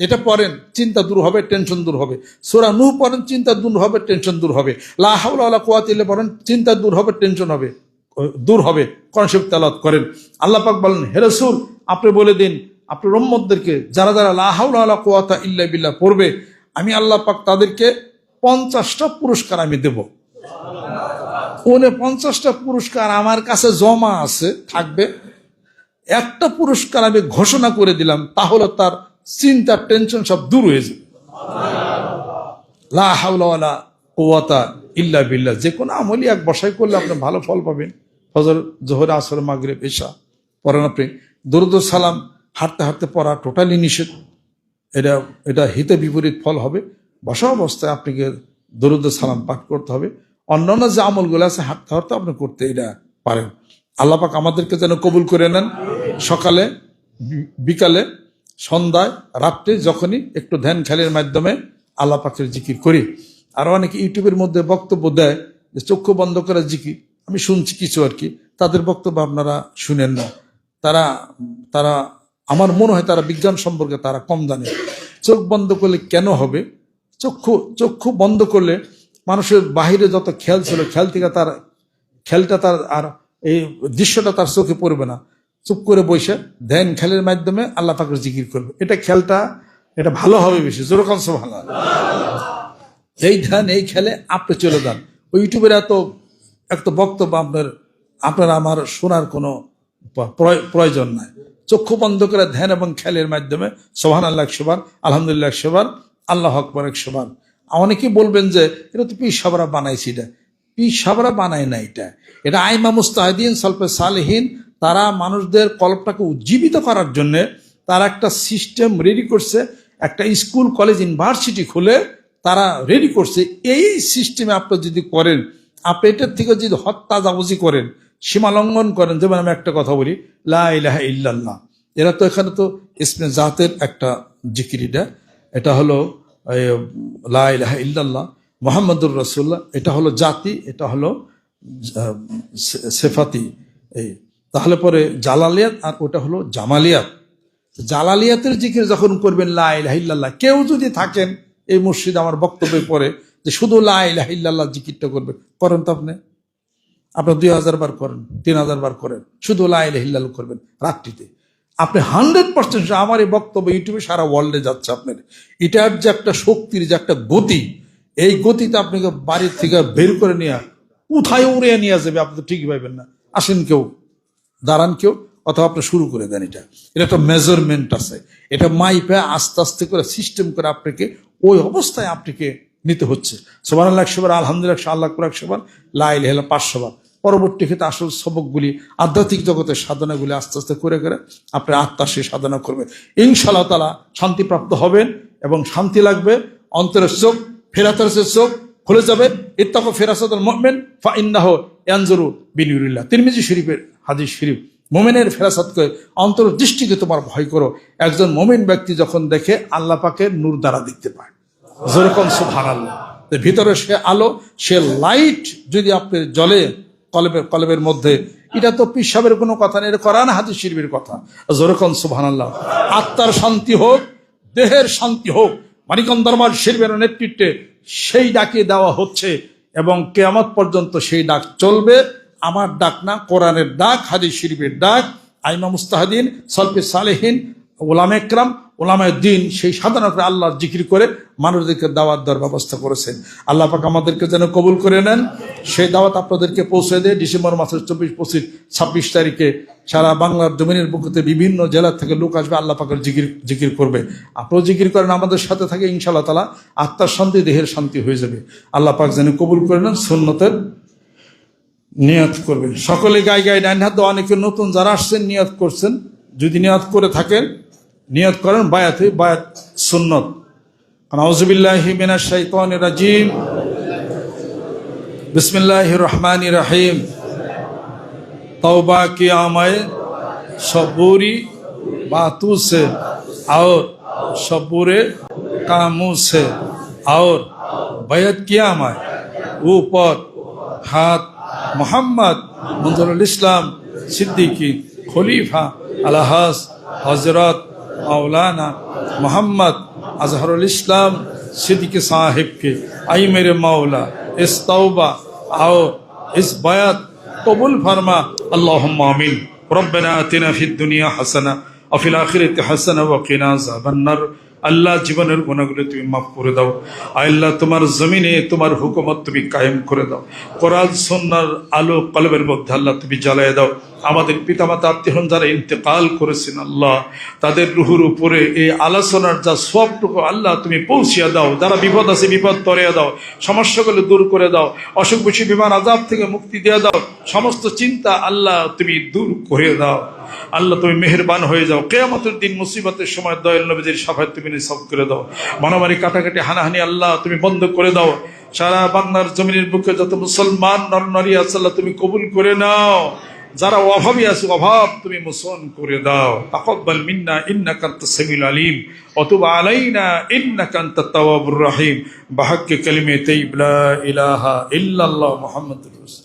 এটা পড়েন, চিন্তা দূর হবে টেনশন দূর হবে। সোরা নূহ পড়েন, চিন্তা দূর হবে টেনশন দূর হবে। লা হাওলা ওয়ালা কুওয়াতা পড়েন, চিন্তা দূর হবে টেনশন হবে, দূর হবে কনসেপ্ট তেলাওয়াত করেন। আল্লাহ পাক বলেন, হে রাসূল, আপনি বলে দিন আপনি রম্মতদেরকে যারা যারা লা হাওলা ওয়ালা কুওয়াতা ইল্লা বিল্লা পড়বে, আমি আল্লাহ পাক তাদেরকে পঞ্চাশটা পুরস্কার আমি দেব। ওনে পঞ্চাশটা পুরস্কার আমার কাছে জমা আছে, থাকবে। একটা পুরস্কার আমি ঘোষণা করে দিলাম তাহলে তার চিন্তা টেনশন সব দূর হয়ে যাবে। ইল্লা বিল্লাহ। যে কোনো আমলই এক বসাই করলে আপনি ভালো ফল পাবেন। ফজর, জোহর, আসর মাগরে পেশা পড়েন আপনি দরুদ সালাম হাঁটতে হাঁটতে পড়া টোটালি নিষেধ। এটা এটা হিতে বিপরীত ফল হবে। বসা অবস্থায় আপনাকে দরুদ সালাম পাঠ করতে হবে। অন্যান্য যে আমলগুলো আছে হাঁটতে হাঁটতে আপনি করতে এটা পারেন। আল্লাহ পাক আমাদেরকে যেন কবুল করে নেন। সকালে বিকালে সন্ধ্যায়, রাত্রে যখনই একটু ধ্যান খেলের মাধ্যমে আল্লাহ পাকের জিকির করি। আর অনেকে ইউটিউবের মধ্যে বক্তব্য দেয় যে চক্ষু বন্ধ করা জিকির। আমি শুনছি কিছু আর কি, তাদের বক্তব্য আপনারা শুনেন না। তারা তারা, আমার মনে হয় তারা বিজ্ঞান সম্পর্কে তারা কম জানে। চোখ বন্ধ করলে কেন হবে? চক্ষু চক্ষু বন্ধ করলে মানুষের বাহিরে যত খেয়াল ছিল খেয়াল থেকে তার, খেলটা তার আর এই দৃশ্যটা তার চোখে পড়বে না। চুপ করে বসে ধ্যান খেলের মাধ্যমে আল্লাহ পাকের জিকির করবে। এটা খেলটা, এটা ভালো হবে বেশি যেরকম ভালো এই ধ্যান এই খেলে আপনি চলে যান। ওই ইউটিউবের এত একটা বক্তব্য আপনার আপনার আমার শোনার কোনো প্রয়- প্রয়োজন নাই। চক্ষু বন্ধ করে ধ্যান এবং খেলের মাধ্যমে সোহান আল্লাহ একশোবার আলহামদুলিল্লাহ একশোবার আল্লাহ আকবর একশোবার অনেকেই বলবেন যে, এটা তো সাবরা বানাইছি এটা। সাবরা বানায় না এটা। এটা আইমা মুস্তাহিদিন সল্পে সালেহীন তারা মানুষদের কল্পটাকে উজ্জীবিত করার জন্য তারা একটা সিস্টেম রেডি করছে একটা স্কুল কলেজ ইউনিভার্সিটি খুলে তারা রেডি করছে। এই সিস্টেমে আপনি যদি করেন আপনি এটার থেকে যদি হত্যা জাবজি করেন সীমা লঙ্ঘন করেন যেমন আমি একটা কথা বলি লা ইলাহা ইল্লাল্লাহ। এরা তো এখানে তো ইসমে জাতের একটা জিকিরিটা এটা। হলো এই, লা ইলাহা ইল্লাল্লাহ মোহাম্মদুর রসুল্লাহ এটা হলো জাতি এটা হলো সেফাতি। এই তাহলে পরে জালালিয়াত আর ওটা হলো জামালিয়াত। জালালিয়াতের জিকির যখন করবেন লাইল্লাহ কেউ যদি থাকেন, এই মসজিদ আমার বক্তব্যে পড়ে যে শুধু লাইল্লাহ জিকিরটা করবে, করেন তো আপনি। আপনার দুই হাজার বার করেন, তিন হাজার বার করেন, শুধু লাইল্লাহ করবেন রাত্রিতে। আপনি হান্ড্রেড পার্সেন্ট আমার এই বক্তব্য ইউটিউবে সারা ওয়ার্ল্ডে যাচ্ছে আপনার এটার যে একটা শক্তির, যে একটা গতি, এই গতিতে আপনাকে বাড়ির থেকে বের করে নিয়ে, কোথায় উড়িয়ে নিয়ে যাবে, আপনি তো ঠিকই পাইবেন না। আসেন কেউ। দাঁড়ান কেউ, অথবা আপনি শুরু করে দেন এটা। এটা একটা মেজারমেন্ট আছে। এটা মাইপে আস্তে আস্তে করে সিস্টেম করে আপনাকে ওই অবস্থায় আপনাকে নিতে হচ্ছে। সোমান আল্লাহ একশোবার আলহামদুলিল্লাহ আল্লাহ করে একশোবার লাইল হেলা পাঁচশোবার পরবর্তী ক্ষেত্রে আসল সবকগুলি আধ্যাত্মিক জগতের সাধনাগুলি আস্তে আস্তে করে করে আপনার আত্মা সে সাধনা করবেন ইনশাআল্লাহ তালা শান্তিপ্রাপ্ত হবেন এবং শান্তি লাগবে। অন্তরের চোখ ফেরাতের চোখ খুলে যাবে। ইত্তাকো ফেরাসাদুল মুমিন ফা ইন্নাহ ইয়ানজুরু বিনুরিল্লাহ তিরমিজি শরীফের হাদিস শরীফ। মোমেনের ফেরাসাতকে অন্তর্দৃষ্টিকে তোমার ভয় করো। একজন মোমেন ব্যক্তি যখন দেখে আল্লাহ পাকে নূর দ্বারা দেখতে পায়। যেরকম সুভান ভিতরে সে আলো, সে লাইট যদি আপনি জলে কলবের কলবের মধ্যে, এটা তো পিসাবের কোনো কথা নেই করান হাদিস শরীফের কথা। যেরকম সুভান আল্লাহ আত্মার শান্তি হোক, দেহের শান্তি হোক মানিকন দরবার শরীফের নেতৃত্বে সেই ডাকে দেওয়া হচ্ছে এবং কেয়ামত পর্যন্ত সেই ডাক চলবে। আমার ডাক না, কোরআনের ডাক, হাদিস শরীফের ডাক, আইমা মুস্তাহাদিন, সলফে সালেহীন, ওলাম একরাম ওলামায় দিন, সেই সাধারণত আল্লাহর জিকির করে মানুষদেরকে দাওয়াত দেওয়ার ব্যবস্থা করেছেন। আল্লাহ পাক আমাদেরকে যেন কবুল করে নেন। সেই দাওয়াত আপনাদেরকে পৌঁছে দেয় ডিসেম্বর মাসের চব্বিশ, পঁচিশ, ছাব্বিশ তারিখে। সারা বাংলার জমিনের বুকুতে বিভিন্ন জেলা থেকে লোক আসবে, আল্লাহ পাকের জিকির জিকির করবে। আপনারাও জিকির করেন, আমাদের সাথে থাকে ইনশাআল্লাহ তালা আত্মার শান্তি, দেহের শান্তি হয়ে যাবে। আল্লাহ পাক যেন কবুল করে নেন সুন্নতের নিয়ত করবেন সকলে গায়ে গায়ে ডাইন হাত দেওয়া অনেকে নতুন যারা আসছেন নিয়ত করছেন যদি নিয়ত করে থাকেন নিয়ত করেন বায়াত হই বায়াত সুন্নত নাউজুবিল্লাহি মিনাশ শাইতানির রাজিম बिस्मिल्लाह रहमान रहीम तौबा किया मैं सबूरी बातों से और सबूरे कामों से और बैत किया मैं ऊपर हाथ মোহাম্মদ মঞ্জুরুল ইসলাম সিদ্দিকি খলিফা আলাহাস হজরত মাওলানা মোহাম্মদ আজহারুল ইসলাম সিদ্দিকি সাহেবকে আই মেরে মাওলা ইস তওবা, আও ইস বায়াত, কবুল ফার্মা আল্লাহ আমিন। ربنا آتنا في الدنيا حسنة وفي الآخرة حسنة وقنا আল্লাহ জীবনের গুণাগুলি তুমি মাফ করে দাও। আল্লাহ তোমার জমিনে তোমার হুকুমত তুমি কায়েম করে দাও। কোরআন সন্ন্যার আলো কলবের মধ্যে আল্লাহ তুমি জ্বালায় দাও। আমাদের পিতামাতা আত্মীয়ন যারা ইন্তেকাল করেছেন আল্লাহ, তাদের রুহুর উপরে এই আলোচনার যা সবটুকু আল্লাহ তুমি পৌঁছিয়ে দাও। যারা বিপদ আছে, বিপদ তরিয়ে দাও। সমস্যাগুলো দূর করে দাও। অসুখ বিমান আজাব থেকে মুক্তি দিয়ে দাও। সমস্ত চিন্তা আল্লাহ তুমি দূর করে দাও। আল্লাহ, তুমি মেহেরবান হয়ে যাও। কেয়ামতের দিন মুসিবতের সময় দয়াল নবীজির সাফায় তুমি নিসব করে দাও। মারামারি কাটাকাটি হানাহানি আল্লাহ, তুমি বন্ধ করে দাও। সারা বাংলার জমিনের বুকে যত মুসলমান নর নারী আছে আল্লাহ, তুমি কবুল করে নাও। যারা অভাবী আছে, অভাব তুমি মোসন করে দাও। তাকব্বাল মিন্না, ইন্নাকা আনতাস সামিউল আলিম। অতুব আলাইনা, ইন্নাকা আনতাত তাওয়াবুর রহিম। বাহাক্কে কালিমে তাইয়্যিব লা ইলাহা ইল্লাল্লাহ মুহাম্মাদুর রাসূল।